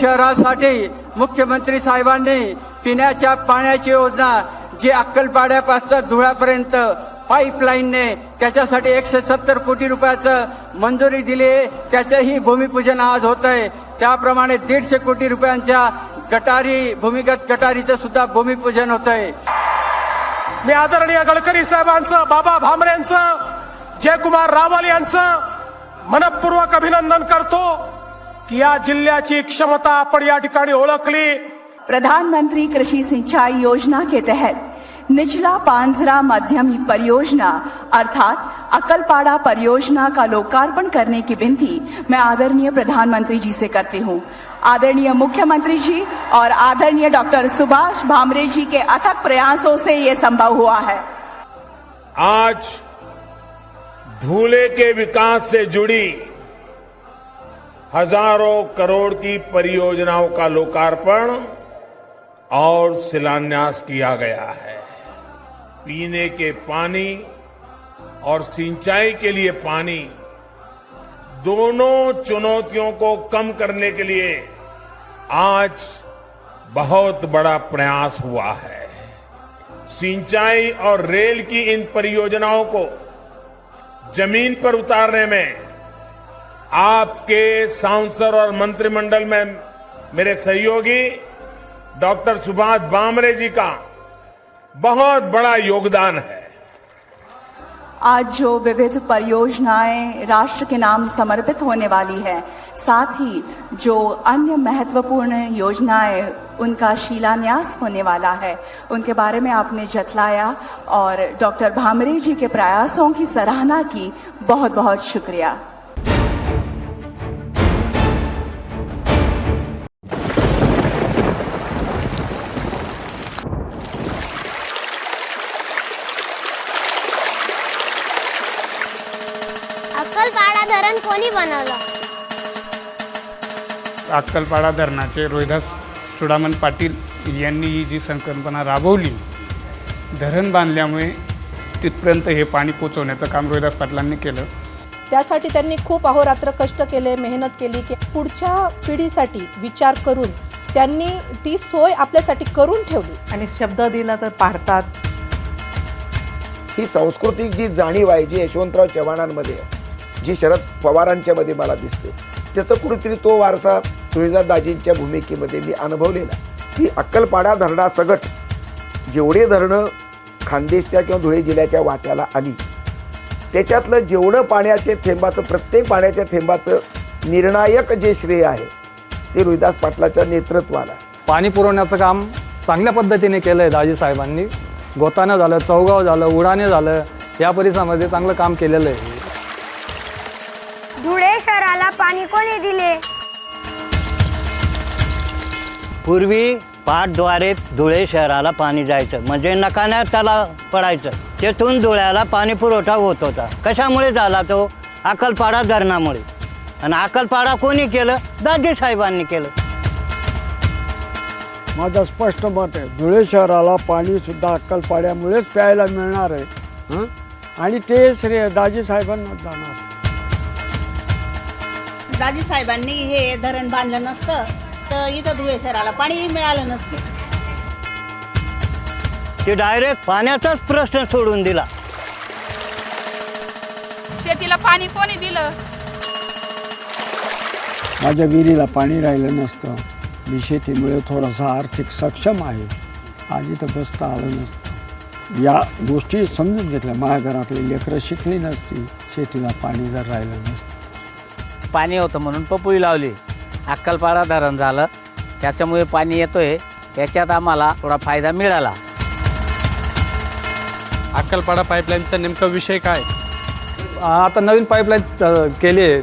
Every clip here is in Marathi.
शहरासाठी मुख्यमंत्री साहेबांनी पिण्याच्या पाण्याची योजना जी अक्कलपाड्यापासून धुळ्यापर्यंत पाईपलाईनने त्याच्यासाठी एकशे सत्तर कोटी रुपयाचं मंजुरी दिली आहे. त्याचंही भूमिपूजन आज होत आहे त्याप्रमाणे दीडशे कोटी रुपयांच्या गटारी भूमिगत गटारीचं सुद्धा भूमिपूजन होत आहे मी आदरणीय गडकरी साहेबांचं बाबा भामरेंचं जयकुमार रावल यांचं मनपूर्वक अभिनंदन करतो. या जिल्ह्याची क्षमता आपण या ठिकाणी ओळखली. प्रधानमंत्री कृषि सिंचाई योजना के तहत निचला पांजरा मध्यम परियोजना अर्थात अकलपाड़ा परियोजना का लोकार्पण करने की विनती मैं आदरणीय प्रधानमंत्री जी से करती हूँ। आदरणीय मुख्यमंत्री जी और आदरणीय डॉक्टर सुभाष भामरे जी के अथक प्रयासों से ये संभव हुआ है। आज धूले के विकास से जुड़ी हज़ारों करोड़ की परियोजनाओं का लोकार्पण और शिलान्यास किया गया है। पीने के पानी और सिंचाई के लिए पानी दोनों चुनौतियों को कम करने के लिए आज बहुत बड़ा प्रयास हुआ है। सिंचाई और रेल की इन परियोजनाओं को ज़मीन पर उतारने में आपके सांसद और मंत्रिमंडल में मेरे सहयोगी डॉक्टर सुभाष बामरे जी का बहुत बड़ा योगदान है। आज जो विविध परियोजनाएँ राष्ट्र के नाम समर्पित होने वाली है, साथ ही जो अन्य महत्वपूर्ण योजनाएँ उनका शिलान्यास होने वाला है, उनके बारे में आपने जतलाया और डॉक्टर भामरे जी के प्रयासों की सराहना की बहुत बहुत शुक्रिया। धरण कोणी बनवलं? अक्कलपाडा धरणाचे रोहिदास चुडामन पाटील यांनी ही जी संकल्पना राबवली धरण बांधल्यामुळे तिथपर्यंत हे पाणी पोचवण्याचं काम रोहिदास पाटलांनी केलं. त्यासाठी त्यांनी खूप अहोरात्र कष्ट केले मेहनत केली की पुढच्या पिढीसाठी विचार करून त्यांनी ती सोय आपल्यासाठी करून ठेवली. आणि शब्द दिला तर पाडतात ही सांस्कृतिक जी जाणीव आहे जी यशवंतराव चव्हाणांमध्ये आहे, जी शरद पवारांच्यामध्ये मला दिसते. त्याचं कुठेतरी तो वारसा तुळजादाजींच्या भूमिकेमध्ये मी अनुभवलेला. की अक्कलपाडा धरणासगट जेवढे धरणं खानदेशच्या किंवा धुळे जिल्ह्याच्या वाट्याला आली त्याच्यातलं जेवढं पाण्याचे थेंबाचं प्रत्येक पाण्याच्या थेंबाचं निर्णायक जे श्रेय आहे ते रोहिदास पाटलाच्या नेतृत्वाला. पाणी पुरवण्याचं काम चांगल्या पद्धतीने केलं आहे दाजी साहेबांनी. गोतानं झालं चौगाव झालं उडाणे झालं या परिसरामध्ये चांगलं काम केलेलं आहे. कोणी दिले? पूर्वी पाटद्वारे धुळे शहराला पाणी जायचं. म्हणजे नकाण्यात त्याला पडायचं. तेथून धुळ्याला पाणी पुरवठा होत होता. कशामुळे झाला तो? अकलपाडा धरणामुळे. आणि अकलपाडा कोणी केलं? दाजी साहेबांनी केलं. माझं स्पष्ट मत आहे. धुळे शहराला पाणीसुद्धा अक्कलपाड्यामुळेच प्यायला मिळणार आहे. हं? आणि ते श्रेय दाजी साहेबांना जाणार. दाजी साहेबांनी हे धरण बांधलं नसतं तर इथं धुळे शहराला पाणी मिळालं नसतं. ते डायरेक्ट पाण्याचाच प्रश्न सोडून दिला. शेतीला पाणी कोणी दिलं? माझ्या विहिरीला पाणी राहिलं नसतं. मी शेतीमुळे थोडासा आर्थिक सक्षम आहे. आज इथं बसता आलं नसतं. या गोष्टी समजून घेतल्या. माझ्या घरातली लेकरं शिकली नसती. शेतीला पाणी जर राहिलं नसतं. पाणी होतं म्हणून पपुळी लावली. अक्कलपाडा धरण झालं. त्याच्यामुळे पाणी येतोय. याच्यात आम्हाला थोडा फायदा मिळाला. अक्कलपाडा पाईपलाईनचा नेमका विषय काय? आता नवीन पाईपलाईन केली आहे.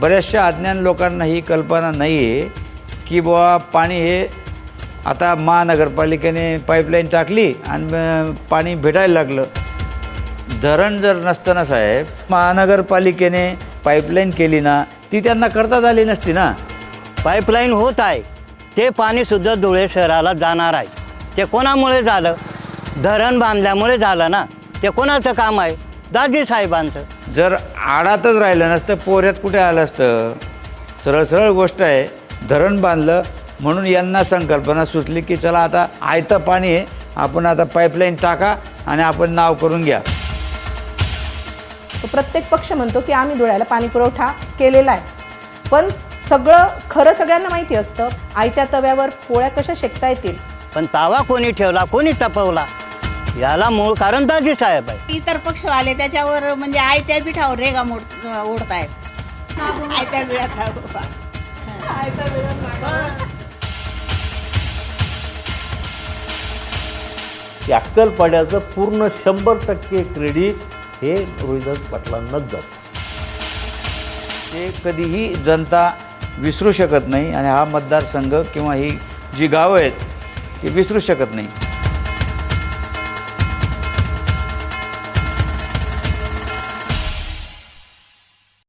बऱ्याचशा अज्ञान लोकांना ही कल्पना नाही आहे की बुवा पाणी हे आता महानगरपालिकेने पाईपलाईन टाकली आणि पाणी भेटायला लागलं. धरण जर नसतं ना साहेब महानगरपालिकेने पाईपलाईन केली ना ती त्यांना करता आली नसती ना. पाईपलाईन होत आहे. ते पाणीसुद्धा धुळे शहराला जाणार आहे. ते कोणामुळे झालं? धरण बांधल्यामुळे झालं ना. ते कोणाचं काम आहे? दाजी साहेबांचं. जर आडातच राहिलं नसतं पोऱ्यात कुठे आलं असतं? सरळ सरळ गोष्ट आहे धरण बांधलं म्हणून यांना संकल्पना सुचली की चला आता आयतं पाणी आहे आपण आता पाईपलाईन टाका आणि आपण नाव करून घ्या. तो प्रत्येक पक्ष म्हणतो की आम्ही धुळ्याला पाणी पुरवठा केलेला आहे. पण सगळं खरं सगळ्यांना माहिती असतं आयत्या तव्यावर पोळ्या कशा शेकता येतील? पण तावा कोणी ठेवला कोणी तपवला? याला मूळ कारण दाजी साहेब आहे. इतर पक्षवाले त्याच्यावर म्हणजे आयत्या पिठावर रेगा मोड ओढतायत. आयत्या बिळात अक्कलपाड्याचं पूर्ण शंभर टक्के क्रेडिट हे रोहिदास पाटलांनाच जातं. ते कधीही जनता विसरू शकत नाही आणि हा मतदारसंघ किंवा ही जी गावं आहेत ती विसरू शकत नाही.